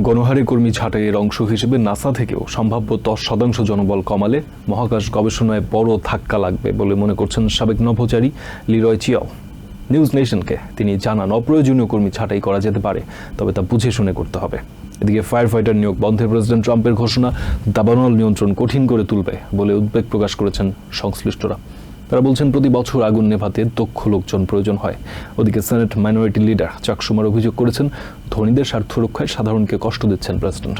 গণহারে কর্মী ছাঁটাইয়ের অংশ হিসেবে নাসা থেকেও সম্ভাব্য দশ শতাংশ জনবল কমালে মহাকাশ গবেষণায় বড় ধাক্কা লাগবে বলে মনে করছেন সাবেক নভোচারী লিরয় চিয়াও। নিউজ নেশনকে তিনি জানান, অপ্রয়োজনীয় কর্মী ছাঁটাই করা যেতে পারে, তবে তা বুঝে শুনে করতে হবে। এদিকে ফায়ার ফাইটার নিয়োগ বন্ধে প্রেসিডেন্ট ট্রাম্পের ঘোষণা, দাবানল নিয়ন্ত্রণ কঠিন করে তুলবে বলে উদ্বেগ প্রকাশ করেছেন সংশ্লিষ্টরা। তারা বলছেন, প্রতি বছর আগুন নেভাতে দক্ষ লোকজন প্রয়োজন হয়। ওদিকে সেনেট মাইনরিটি লিডার চাকসুমার অভিযোগ করেছেন, ধনীদের স্বার্থ রক্ষায় সাধারণকে কষ্ট দিচ্ছেন প্রেসিডেন্ট।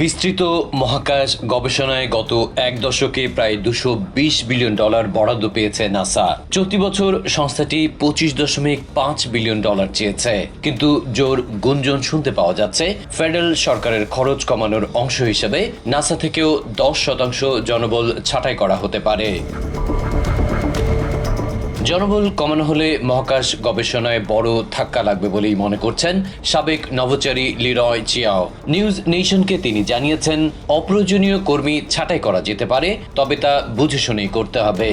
বিস্তৃত মহাকাশ গবেষণায় গত এক দশকে প্রায় দুশো বিশ বিলিয়ন ডলার বরাদ্দ পেয়েছে নাসা। চলতি বছর সংস্থাটি পঁচিশ দশমিক পাঁচ বিলিয়ন ডলার চেয়েছে। কিন্তু জোর গুঞ্জন শুনতে পাওয়া যাচ্ছে, ফেডারেল সরকারের খরচ কমানোর অংশ হিসেবে নাসা থেকেও দশ শতাংশ জনবল ছাঁটাই করা হতে পারে। জনবল কমানো হলে মহাকাশ গবেষণায় বড় ধাক্কা লাগবে বলেই মনে করছেন সাবেক নভোচারী লিরয় চিয়াও। নিউজ নেশনকে তিনি জানিয়েছেন, অপ্রয়োজনীয় কর্মী ছাঁটাই করা যেতে পারে, তবে তা বুঝে শুনেই করতে হবে।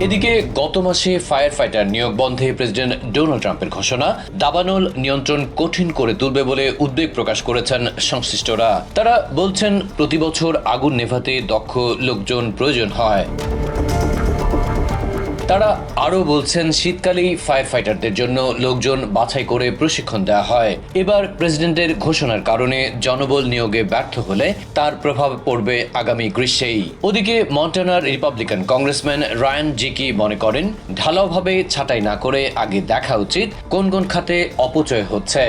এদিকে গত মাসে ফায়ার ফাইটার নিয়োগ বন্ধে প্রেসিডেন্ট ডোনাল্ড ট্রাম্পের ঘোষণা, দাবানল নিয়ন্ত্রণ কঠিন করে তুলবে বলে উদ্বেগ প্রকাশ করেছেন সংশ্লিষ্টরা। তারা বলছেন, প্রতি বছর আগুন নেভাতে দক্ষ লোকজন প্রয়োজন হয়। তারা আরও বলছেন, শীতকালেই ফায়ার ফাইটারদের জন্য লোকজন বাছাই করে প্রশিক্ষণ দেওয়া হয়। এবার প্রেসিডেন্টের ঘোষণার কারণে জনবল নিয়োগে ব্যর্থ হলে তার প্রভাব পড়বে আগামী গ্রীষ্মেই। ওদিকে মন্টানার রিপাবলিকান কংগ্রেসম্যান রায়ান জিকি মনে করেন, ঢালাওভাবে ছাঁটাই না করে আগে দেখা উচিত কোন কোন খাতে অপচয় হচ্ছে।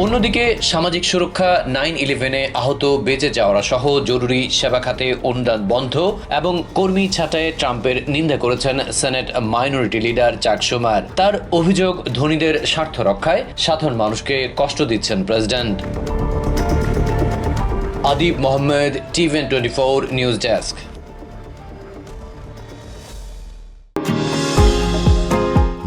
অন্যদিকে সামাজিক সুরক্ষা নাইন ইলেভেনে আহত বেঁচে যাওয়ারা সহ জরুরি সেবা খাতে অনুদান বন্ধ এবং কর্মী ছাঁটাইয়ে ট্রাম্পের নিন্দা করেছেন সেনেট মাইনরিটি লিডার চাক সুমার। তার অভিযোগ, ধনীদের স্বার্থ রক্ষায় সাধারণ মানুষকে কষ্ট দিচ্ছেন president. Adib Mohammad TVN twenty four news desk.